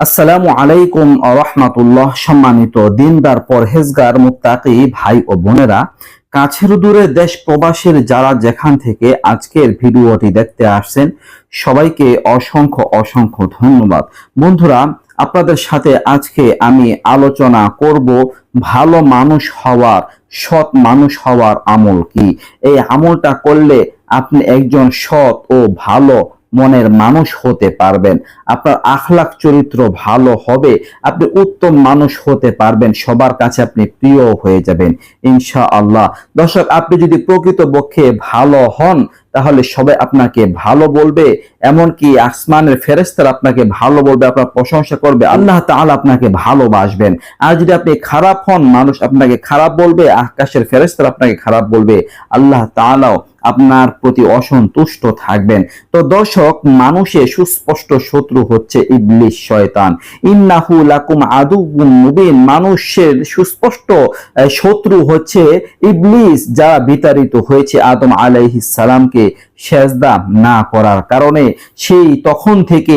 আসসালামু আলাইকুম রহমাতুল্লাহ। সম্মানিত দিনদার, পরহেজগার, মুত্তাকি ভাই ও বোনেরা, কাছের দূরে দেশ প্রবাসীর যারা যেখান থেকে আজকের ভিডিওটি দেখতে আসছেন, সবাইকে অসংখ্য অসংখ্য ধন্যবাদ। বন্ধুরা, আপনাদের সাথে আজকে আমি আলোচনা করব, ভালো মানুষ হওয়ার, সৎ মানুষ হওয়ার আমল কি? এই আমলটা করলে আপনি একজন সৎ ও ভালো মনের মানুষ হতে পারবেন। আপনার আখলাখ চরিত্র ভালো হবে। আপনি উত্তম মানুষ হতে পারবেন। সবার কাছে আপনি প্রিয় হয়ে যাবেন। ইনশা আল্লাহ দর্শক, আপনি যদি প্রকৃত পক্ষে ভালো হন তাহলে সবাই আপনাকে ভালো বলবে, এমনকি আসমানের ফেরেস্তার আপনাকে ভালো বলবে, আপনার প্রশংসা করবে, আল্লাহ তাআলা আপনাকে ভালোবাসবেন। আর যদি আপনি খারাপ হন, মানুষ আপনাকে খারাপ বলবে, আকাশের ফেরেস্তার আপনাকে খারাপ বলবে, আল্লাহ তাআলাও আপনার প্রতি অসন্তুষ্ট থাকবেন। তো দর্শক মানুষের সুস্পষ্ট শত্রু হচ্ছে ইবলিশ শয়তান। ইন্নাহু লাকুম আদুউম মুবিন। মানুষের সুস্পষ্ট শত্রু হচ্ছে ইবলিস, যারা বিতাড়িত হয়েছে আদম আলাইহিস সালামকে। সেজদা না করার কারণে সেই তখন থেকে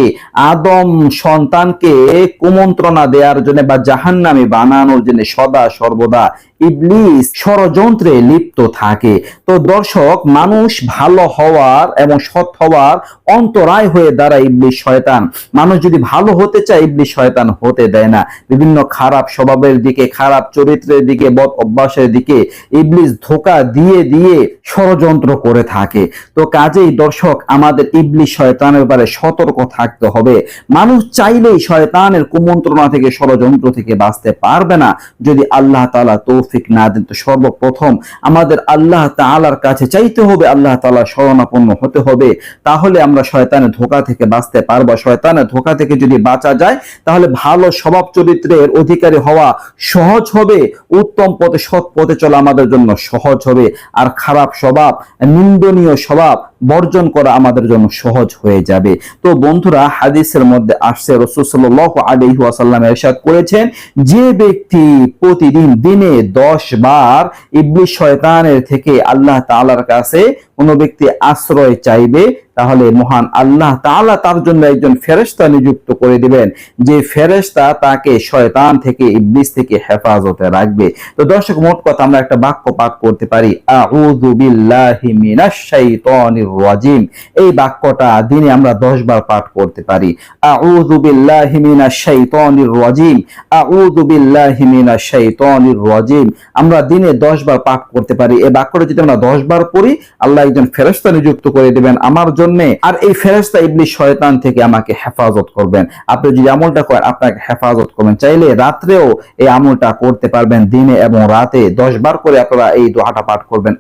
আদম সন্তানকে কুমন্ত্রণা দেওয়ার জন্য বা জাহান্নামে বানানোর জন্য সদা সর্বদা ইবলিস ষড়যন্ত্রে লিপ্ত থাকে। তো দর্শক, মানুষ ভালো হওয়ার এবং সৎ হওয়ার অন্তরায় হয়ে দাঁড়ায় ইবলিস শয়তান। মানুষ যদি ভালো হতে চায়, ইবলিস শয়তান হতে দেয় না। বিভিন্ন খারাপ স্বভাবের দিকে, খারাপ চরিত্রের দিকে, বদ অভ্যাসের দিকে ইবলিস ধোকা দিয়ে দিয়ে ষড়যন্ত্র করে থাকে। তো কাজেই দর্শক, আমাদের ইবলিস শয়তানের ব্যাপারে সতর্ক থাকতে হবে। মানুষ চাইলেই শয়তানের কুমন্ত্রণা থেকে, ষড়যন্ত্র থেকে বাঁচতে পারবে না যদি আল্লাহ তাআলা তৌফিক না দেন, তো সর্বপ্রথম আমাদের আল্লাহ তাআলার কাছে চাইতে হবে, আল্লাহ তাআলা শরণাপন্ন হতে হবে। তাহলে আমরা শয়তানের ধোকা থেকে বাঁচতে পারব। শয়তানের ধোকা থেকে যদি বাঁচা যায়, তাহলে ভালো স্বভাব চরিত্রের অধিকারী হওয়া সহজ হবে, উত্তম পথে, সৎ পথে চলা আমাদের জন্য সহজ হবে। আর খারাপ স্বভাব, নিন্দনীয় স্বভাব বর্জন করা আমাদের জন্য সহজ হয়ে যাবে। তো বন্ধুরা, হাদিসের মধ্যে আসছে, রসুল সাল্লাহ আলহি ওয়াসাল্লাম এরশাদ করেছেন, যে ব্যক্তি প্রতিদিন দিনে দশ বার ইবলিশ শয়তানের থেকে আল্লাহ তাআলার কাছে কোনো ব্যক্তি আশ্রয় চাইবে তাহলে মহান আল্লাহ তাআলা তার জন্য একজন ফেরেশতা নিযুক্ত করে দিবেন। যে ফেরেশতা তাকে শয়তান থেকে, ইবলিস থেকে হেফাজতে রাখবে। তো দর্শক, মোট কথা আমরা একটা বাক্য পাঠ করতে পারি, আউযু বিল্লাহি মিনাশ শাইতানির রাজিম। এই বাক্যটা দিনে আমরা 10 বার পাঠ করতে পারি, আউযু বিল্লাহি মিনাশ শাইতানির রাজিম। আউযু বিল্লাহি মিনাশ শাইতানির রাজিম। আমরা দিনে 10 বার পাঠ করতে পারি। এই বাক্যটা যদি আমরা 10 বার পড়ি, আল্লাহ একজন ফেরেশতা নিযুক্ত করে দিবেন, আমার জন্য আর এই ফেরেশতা ইবলিস শয়তান থেকে আমাকে হেফাজত করবেন। আপনি যদি আমলটা করেন, আপনাকে হেফাজত করবেন। চাইলে রাত্রেও এই আমলটা করতে পারবেন, দিনে এবং রাতে। 10 বার করে আপনারা এই দোয়াটা পাঠ করবেন।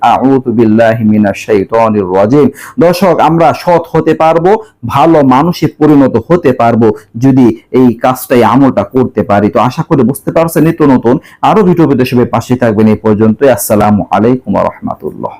দর্শক, আমরা সৎ হতে পারব, ভালো মানুষে পরিণত হতে পারব যদি এই কাজটাই, আমলটা করতে পারি। তো আশা করি বুঝতে পারছেন, নিত্য নতুন আরও ভিডিও সবাই পাশে থাকবেন। এই পর্যন্ত আসসালামু আলাইকুম রহমতুল্লাহ।